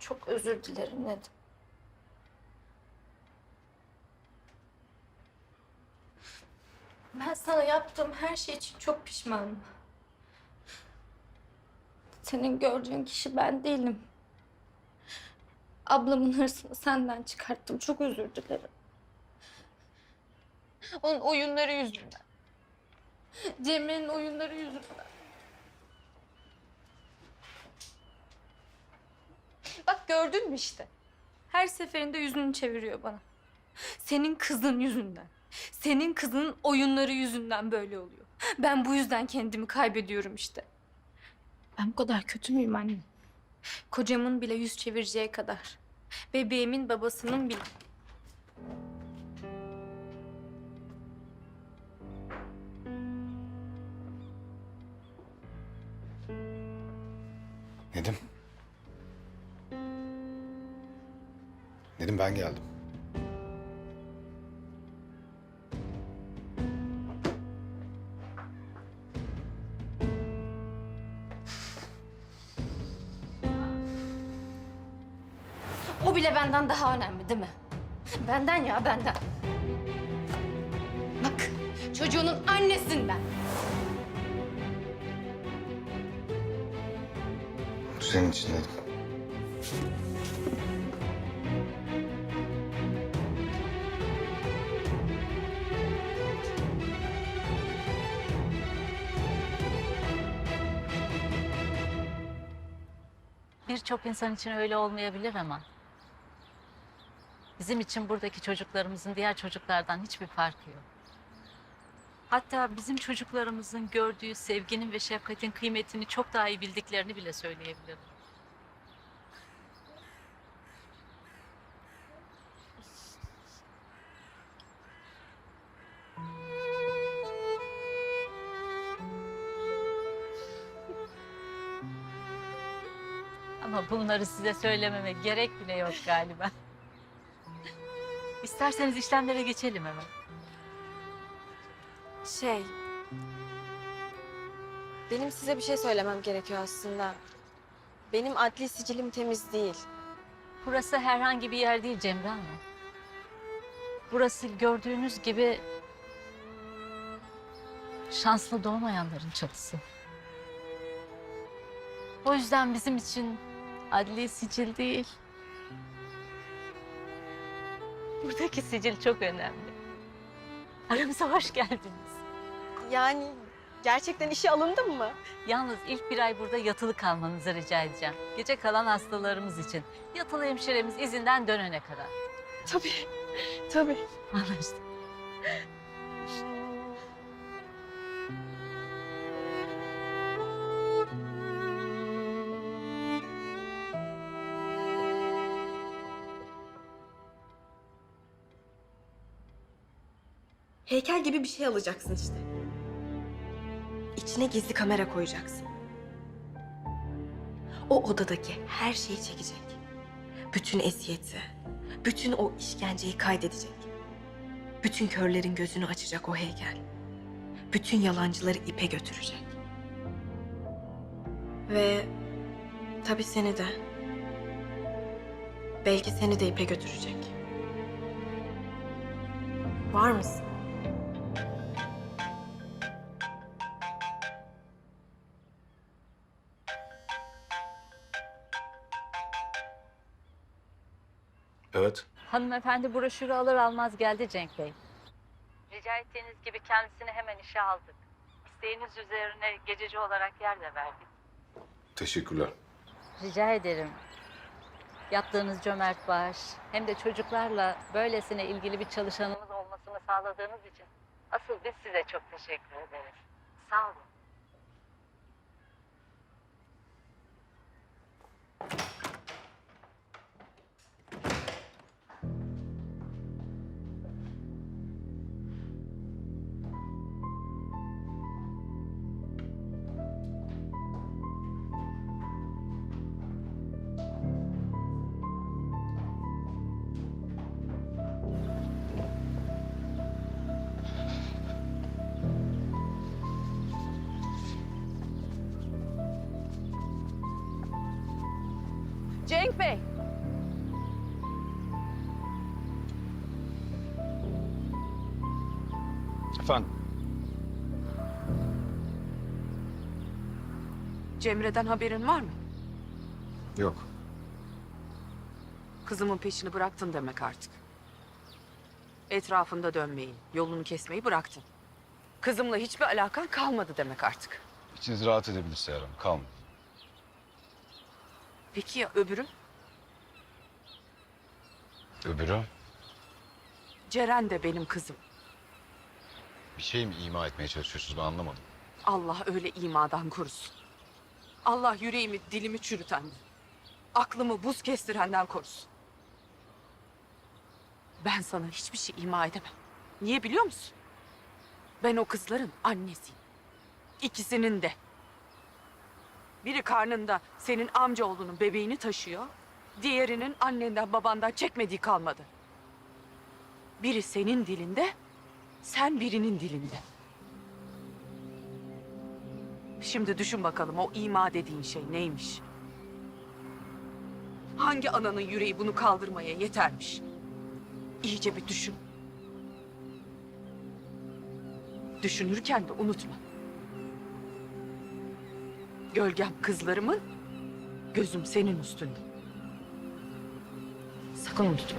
Çok özür dilerim Nedim. Ben sana yaptığım her şey için çok pişmanım. Senin gördüğün kişi ben değilim. Ablamın hırsını senden çıkarttım. Çok özür dilerim. Onun oyunları yüzünden. Cemre'nin oyunları yüzünden. Gördün mü işte. Her seferinde yüzünü çeviriyor bana. Senin kızın yüzünden. Senin kızının oyunları yüzünden böyle oluyor. Ben bu yüzden kendimi kaybediyorum işte. Ben bu kadar kötü müyüm anne? Kocamın bile yüz çevireceği kadar. Bebeğimin babasının bile. Nedim. Nedim ben geldim. O bile benden daha önemli değil mi? Benden ya benden. Bak çocuğunun annesinden. Bu senin için Nedim. Birçok insan için öyle olmayabilir ama bizim için buradaki çocuklarımızın diğer çocuklardan hiçbir farkı yok. Hatta bizim çocuklarımızın gördüğü sevginin ve şefkatin kıymetini çok daha iyi bildiklerini bile söyleyebilirim. Ama bunları size söylememe gerek bile yok galiba. İsterseniz işlemlere geçelim hemen. Şey... Benim size bir şey söylemem gerekiyor aslında. Benim adli sicilim temiz değil. Burası herhangi bir yer değil Cemre Hanım. Burası gördüğünüz gibi şanslı doğmayanların çatısı. O yüzden bizim için adli sicil değil. Buradaki sicil çok önemli. Aramıza hoş geldiniz. Yani gerçekten işe alındım mı? Yalnız ilk bir ay burada yatılı kalmanızı rica edeceğim. Gece kalan hastalarımız için. Yatılı hemşiremiz izinden dönene kadar. Tabii, tabii. Anlaştık. Heykel gibi bir şey alacaksın işte. İçine gizli kamera koyacaksın. O odadaki her şeyi çekecek. Bütün eziyeti, bütün o işkenceyi kaydedecek. Bütün körlerin gözünü açacak o heykel. Bütün yalancıları ipe götürecek. Ve tabii seni de. Belki seni de ipe götürecek. Var mısın? Evet. Hanımefendi broşürü alır almaz geldi Cenk Bey. Rica ettiğiniz gibi kendisini hemen işe aldık. İsteğiniz üzerine gececi olarak yer de verdik. Teşekkürler. Rica ederim. Yaptığınız cömert bağış hem de çocuklarla böylesine ilgili bir çalışanımız olmasını sağladığınız için asıl biz size çok teşekkür ederiz. Sağ olun. Bey. Efendim? Cemre'den haberin var mı? Yok. Kızımın peşini bıraktın demek artık. Etrafında dönmeyin, yolunu kesmeyi bıraktın. Kızımla hiçbir alakan kalmadı demek artık. İçiniz rahat edebilir Seher Hanım. Kalmayın. Peki ya öbürü? Öbürü? Ceren de benim kızım. Bir şey mi ima etmeye çalışıyorsunuz ben anlamadım. Allah öyle imadan korusun. Allah yüreğimi, dilimi çürütenden, aklımı buz kestirenden korusun. Ben sana hiçbir şey ima edemem. Niye biliyor musun? Ben o kızların annesiyim. İkisinin de. Biri karnında senin amcaoğlunun bebeğini taşıyor. Diğerinin annenden babandan çekmediği kalmadı. Biri senin dilinde, sen birinin dilinde. Şimdi düşün bakalım o ima dediğin şey neymiş? Hangi ananın yüreği bunu kaldırmaya yetermiş? İyice bir düşün. Düşünürken de unutma. Gölgem kızlarımın, gözüm senin üstünde. Sakın unutma.